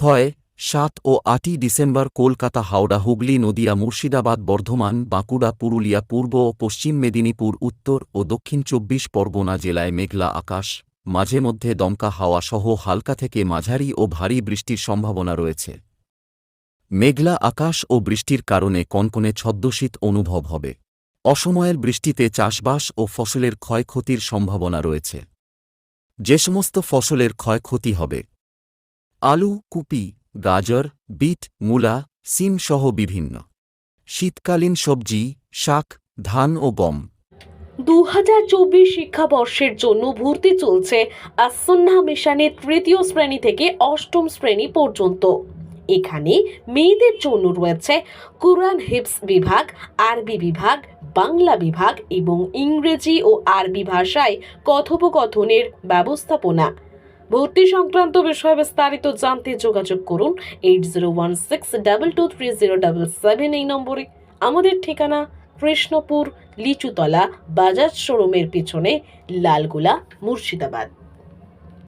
ছয়, সাত ও আটই ডিসেম্বর কলকাতা, হাওড়া, হুগলি, নদিয়া, মুর্শিদাবাদ, বর্ধমান, বাঁকুড়া, পুরুলিয়া, পূর্ব ও পশ্চিম মেদিনীপুর, উত্তর ও দক্ষিণ চব্বিশ পরগনা জেলায় মেঘলা আকাশ, মাঝে মধ্যে দমকা হাওয়া সহ হালকা থেকে মাঝারি ও ভারী বৃষ্টির সম্ভাবনা রয়েছে। মেঘলা আকাশ ও বৃষ্টির কারণে কনকনে ছদ্মশীত অনুভব হবে। অসময়ের বৃষ্টিতে চাষবাস ও ফসলের ক্ষয়ক্ষতির সম্ভাবনা রয়েছে। যে সমস্ত ফসলের ক্ষয়ক্ষতি হবে আলু, কুপি, গাজর, বিট, মূলা, সিম সহ বিভিন্ন। শীতকালীন সবজি, শাক, ধান ও গম। দু হাজার চব্বিশ শিক্ষাবর্ষের জন্য ভর্তি চলছে আসন্না মিশনের তৃতীয় শ্রেণি থেকে অষ্টম শ্রেণি পর্যন্ত। এখানে মেয়েদের জন্য রয়েছে কুরআন হিপস বিভাগ, আরবি বিভাগ, বাংলা বিভাগ এবং ইংরেজি ও আরবি ভাষায় কথোপকথনের ব্যবস্থাপনা। ভর্তি সংক্রান্ত বিষয়ে বিস্তারিত জানতে যোগাযোগ করুন eight zero one six double two three zero double seven এই নম্বরে। আমাদের ঠিকানা কৃষ্ণপুর, লিচুতলা, বাজাজ শোরুমের পিছনে লালগোলা, মুর্শিদাবাদ।